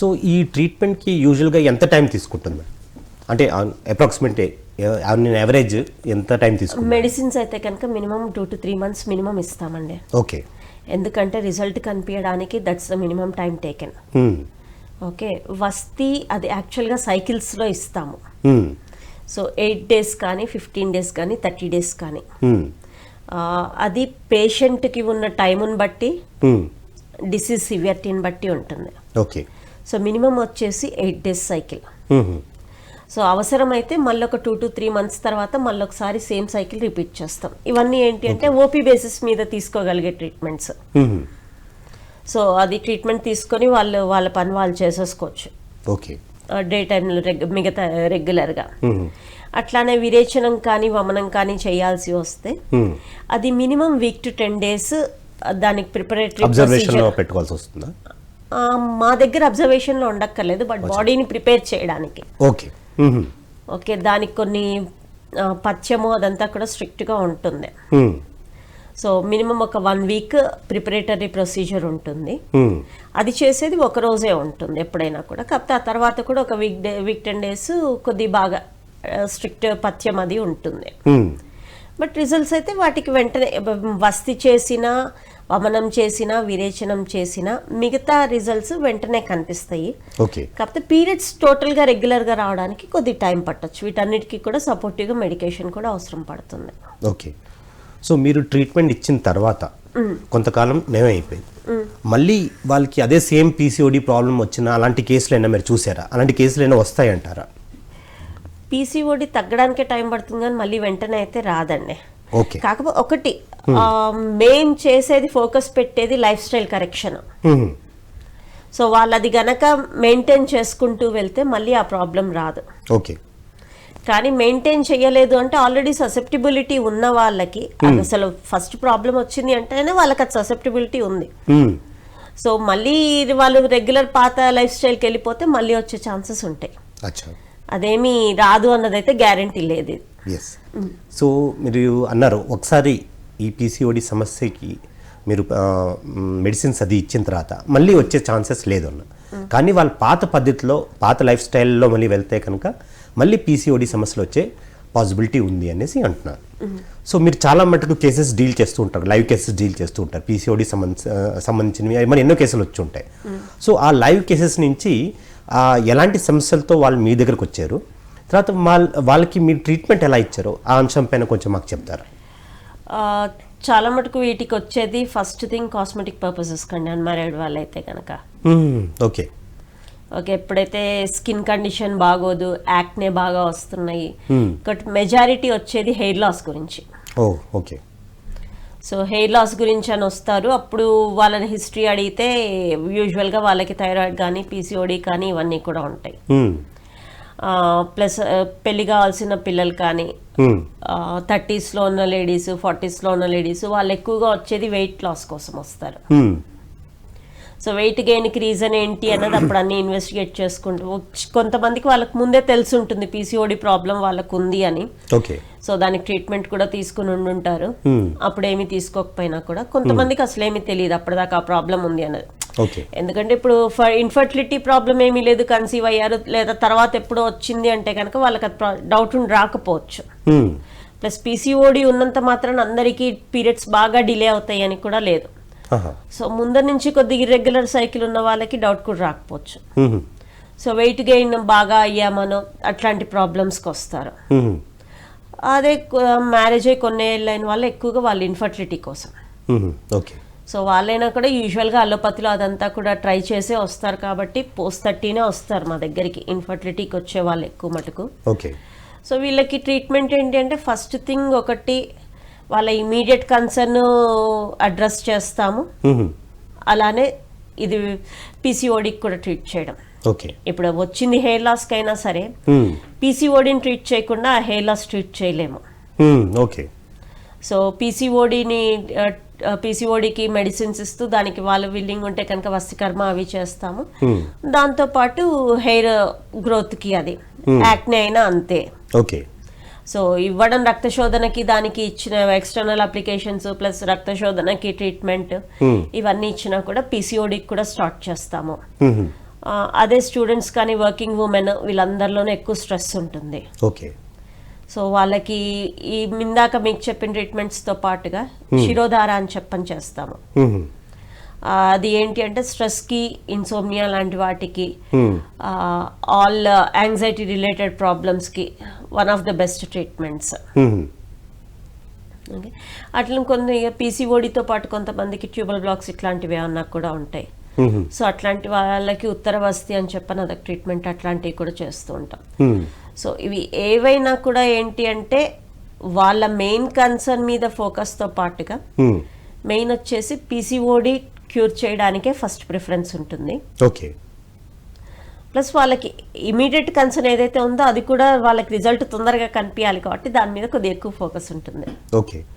So ఈ ట్రీట్మెంట్కి యూజువల్గా ఎంత టైం తీసుకుంటుంది అంటే అప్రాక్సిమేట్ యావరేజ్ ఎంత టైం తీసుకుంటుంది? మెడిసిన్స్ అయితే కనుక minimum two to three months minimum ఇస్తామండి. ఓకే. ఎందుకంటే రిజల్ట్ కనిపించడానికి that's the minimum time taken. Okay. వస్తీ అది యాక్చువల్గా సైకిల్స్లో ఇస్తాము. సో ఎయిట్ డేస్ కానీ ఫిఫ్టీన్ డేస్ కానీ థర్టీ డేస్ కానీ. అది పేషెంట్కి ఉన్న టైముని బట్టి డిసీజ్ సివియరిటీని బట్టి ఉంటుంది. ఓకే. సో మినిమం వచ్చేసి ఎయిట్ డేస్ సైకిల్. సో అవసరమైతే మళ్ళీ ఒక టూ టు త్రీ మంత్స్ తర్వాత మళ్ళీ ఒకసారి సేమ్ సైకిల్ రిపీట్ చేస్తాం. ఇవన్నీ ఏంటి అంటే ఓపీ బేసిస్ మీద తీసుకోగలిగే ట్రీట్మెంట్స్. సో అది ట్రీట్మెంట్ తీసుకొని వాళ్ళు వాళ్ళ పని వాళ్ళు చేసేసుకోవచ్చు. ఓకే. డే టైంలో మిగతా రెగ్యులర్గా. అట్లానే విరేచనం కానీ వమనం కానీ చేయాల్సి వస్తే అది minimum week to ten days దానికి ప్రిపరేటరీ పెట్టుకోవాల్సి వస్తుందా? మా దగ్గర అబ్జర్వేషన్లో ఉండక్కర్లేదు బట్ బాడీని ప్రిపేర్ చేయడానికి. ఓకే. ఓకే దానికి కొన్ని పథ్యము అదంతా కూడా స్ట్రిక్ట్గా ఉంటుంది. సో మినిమం ఒక వన్ వీక్ ప్రిపరేటరీ ప్రొసీజర్ ఉంటుంది. అది చేసేది ఒక రోజే ఉంటుంది ఎప్పుడైనా కూడా. కాకపోతే ఆ తర్వాత కూడా ఒక week day week ten days కొద్ది బాగా స్ట్రిక్ట్ పథ్యం అది ఉంటుంది. బట్ రిజల్ట్స్ అయితే వాటికి వెంటనే వస్తి చేసిన వమనం చేసిన విరేచనం చేసిన మిగతా రిజల్ట్స్ వెంటనే కనిపిస్తాయి. ఓకే. కాకపోతే పీరియడ్స్ టోటల్గా రెగ్యులర్గా రావడానికి కొద్ది టైం పట్టొచ్చు. వీటన్నిటికీ కూడా సపోర్టివ్గా మెడికేషన్ కూడా అవసరం పడుతుంది. ఓకే. సో మీరు ట్రీట్మెంట్ ఇచ్చిన తర్వాత కొంతకాలం నయం అయిపోయింది మళ్ళీ వాళ్ళకి అదే సేమ్ పీసీఓడి ప్రాబ్లం వచ్చిన అలాంటి కేసులు అయినా మీరు చూసారా? అలాంటి కేసులు అయినా వస్తాయంటారా పీసీఓడి తగ్గడానికే టైం పడుతుంది కానీ మళ్ళీ వెంటనే అయితే రాదండి. కాకపోతే ఒకటి మెయిన్ చేసేది ఫోకస్ పెట్టేది లైఫ్ స్టైల్ కరెక్షన్. సో వాళ్ళది గనక మెయింటైన్ చేసుకుంటూ వెళ్తే మళ్ళీ ఆ ప్రాబ్లం రాదు. ఓకే. కానీ మెయింటైన్ చేయలేదు అంటే ఆల్రెడీ ససెప్టిబిలిటీ ఉన్న వాళ్ళకి అసలు ఫస్ట్ ప్రాబ్లం వచ్చింది అంటేనే వాళ్ళకి అది ససెప్టిబిలిటీ ఉంది. సో మళ్ళీ వాళ్ళు రెగ్యులర్ పాత లైఫ్ స్టైల్కి వెళ్ళిపోతే మళ్ళీ వచ్చే ఛాన్సెస్ ఉంటాయి. అదేమీ రాదు అన్నదైతే గ్యారంటీ లేదు ఇది. ఎస్ సో మీరు అన్నారు ఒకసారి ఈ పీసీఓడి సమస్యకి మీరు మెడిసిన్స్ అది ఇచ్చిన తర్వాత మళ్ళీ వచ్చే ఛాన్సెస్ లేదు అన్న కానీ వాళ్ళ పాత పద్ధతిలో పాత లైఫ్ స్టైల్లో మళ్ళీ వెళ్తే కనుక మళ్ళీ పీసీఓడి సమస్యలు వచ్చే పాసిబిలిటీ ఉంది అనేసి అంటున్నారు. సో మీరు చాలా మటుకు కేసెస్ డీల్ చేస్తూ ఉంటారు. లైవ్ కేసెస్ డీల్ చేస్తూ ఉంటారు. పీసీఓడి సంబంధించినవి మరి ఎన్నో కేసులు వచ్చి ఉంటాయి. సో ఆ లైవ్ కేసెస్ నుంచి ఎలాంటి సమస్యలతో వాళ్ళు మీ దగ్గరకు వచ్చారు? తర్వాత వాళ్ళ వాళ్ళకి మీరు ట్రీట్మెంట్ ఎలా ఇచ్చారో ఆ అంశం పైన కొంచెం మాకు చెప్తారా? చాలా మటుకు వీటికి వచ్చేది ఫస్ట్ థింగ్ కాస్మెటిక్ పర్పసెస్ కండి అన్మ్యారీడ్ వాళ్ళైతే కనుక ఓకే. ఓకే ఎప్పుడైతే స్కిన్ కండిషన్ బాగోదు యాక్నే బాగా వస్తున్నాయి బట్ మెజారిటీ వచ్చేది హెయిర్ లాస్ గురించి. ఓకే. సో హెయిర్ లాస్ గురించి అని వస్తారు. అప్పుడు వాళ్ళని హిస్టరీ అడిగితే యూజువల్గా వాళ్ళకి థైరాయిడ్ కానీ పీసీఓడి కానీ ఇవన్నీ కూడా ఉంటాయి. ప్లస్ పెళ్ళి కావాల్సిన పిల్లలు కానీ థర్టీస్లో ఉన్న లేడీస్ ఫార్టీస్లో ఉన్న లేడీస్ వాళ్ళు ఎక్కువగా వచ్చేది వెయిట్ లాస్ కోసం వస్తారు. సో వెయిట్ గెయిన్కి రీజన్ ఏంటి అన్నది అప్పుడు అన్ని ఇన్వెస్టిగేట్ చేసుకుంటూ కొంతమందికి వాళ్ళకి ముందే తెలిసి ఉంటుంది పీసీఓడి ప్రాబ్లం వాళ్ళకు ఉంది అని. సో దానికి ట్రీట్మెంట్ కూడా తీసుకుని ఉండుంటారు. అప్పుడు ఏమీ తీసుకోకపోయినా కూడా కొంతమందికి అసలు ఏమీ తెలియదు అప్పటిదాకా ఆ ప్రాబ్లం ఉంది అన్నది. ఎందుకంటే ఇప్పుడు ఇన్ఫర్టిలిటీ ప్రాబ్లం ఏమీ లేదు కన్సీవ్ అయ్యారు లేదా తర్వాత ఎప్పుడో వచ్చింది అంటే కనుక వాళ్ళకి అది డౌట్ రాకపోవచ్చు. ప్లస్ పీసీఓడి ఉన్నంత మాత్రాన అందరికీ పీరియడ్స్ బాగా డిలే అవుతాయి అని కూడా లేదు. సో ముందర నుంచి కొద్దిగా ఇర్రెగ్యులర్ సైకిల్ ఉన్న వాళ్ళకి డౌట్ కూడా రాకపోవచ్చు. సో వెయిట్ గెయిన్ బాగా అయ్యామనో అట్లాంటి ప్రాబ్లమ్స్కి వస్తారు. అదే మ్యారేజ్ అయ్యి కొన్ని ఏళ్ళు అయిన వాళ్ళు ఎక్కువగా వాళ్ళు ఇన్ఫర్టిలిటీ కోసం. ఓకే సో వాళ్ళైనా కూడా యూజువల్గా అలోపతిలో అదంతా కూడా ట్రై చేసే వస్తారు కాబట్టి పోస్ట్ థర్టీనే వస్తారు మా దగ్గరికి. ఇన్ఫర్టిలిటీకి వచ్చే వాళ్ళు ఎక్కువ మటుకు. ఓకే సో వీళ్ళకి ట్రీట్మెంట్ ఏంటి అంటే ఫస్ట్ థింగ్ ఒకటి వాళ్ళ ఇమీడియట్ కన్సర్న్ అడ్రస్ చేస్తాము. అలానే ఇది పీసీఓడికి కూడా ట్రీట్ చేయడం. ఓకే ఇప్పుడు వచ్చింది హెయిర్ లాస్కి అయినా సరే పీసీఓడిని ట్రీట్ చేయకుండా హెయిర్ లాస్ ట్రీట్ చేయలేము. ఓకే సో పీసీఓడిని పీసీఓడికి మెడిసిన్స్ ఇస్తూ దానికి వాళ్ళు విల్లింగ్ ఉంటే కనుక వస్తికర్మ అవి చేస్తాము. దాంతో పాటు హెయిర్ గ్రోత్కి అది. యాక్నే అయినా అంతే. ఓకే. సో ఇవ్వడం రక్త శోధనకి దానికి ఇచ్చిన ఎక్స్టర్నల్ అప్లికేషన్స్ ప్లస్ రక్త శోధనకి ట్రీట్మెంట్ ఇవన్నీ ఇచ్చినా కూడా పీసీఓడికి కూడా స్టార్ట్ చేస్తాము. ఆ, అదే స్టూడెంట్స్ కానీ వర్కింగ్ ఉమెన్ వీళ్ళందరిలోనే ఎక్కువ స్ట్రెస్ ఉంటుంది. ఓకే. సో వాళ్ళకి ఈ ఇందాక మీకు చెప్పిన ట్రీట్మెంట్స్తో పాటుగా శిరోధార అని చెప్పని చేస్తాము అది ఏంటి అంటే స్ట్రెస్కి ఇన్సోమ్నియా లాంటి వాటికి. All anxiety related ప్రాబ్లమ్స్కి one of the best treatments. Okay అట్లా కొన్ని పీసీఓడితో పాటు కొంతమందికి ట్యూబల్ బ్లాక్స్ ఇట్లాంటివి ఏమన్నా కూడా ఉంటాయి. సో అట్లాంటి వాళ్ళకి ఉత్తర వస్తి అని చెప్పని అదొక ట్రీట్మెంట్ అట్లాంటివి కూడా చేస్తూ ఉంటాం. సో ఇవి ఏవైనా కూడా ఏంటి అంటే వాళ్ళ మెయిన్ కన్సర్న్ మీద ఫోకస్తో పాటుగా. మెయిన్ వచ్చేసి పీసీఓడి క్యూర్ చేయడానికే ఫస్ట్ ప్రిఫరెన్స్ ఉంటుంది. ఓకే. ప్లస్ వాళ్ళకి ఇమీడియట్ కన్సర్న్ ఏదైతే ఉందో అది కూడా వాళ్ళకి రిజల్ట్ తొందరగా కనిపించాలి కాబట్టి దాని మీద కొద్దిగా ఎక్కువ ఫోకస్ ఉంటుంది. ఓకే.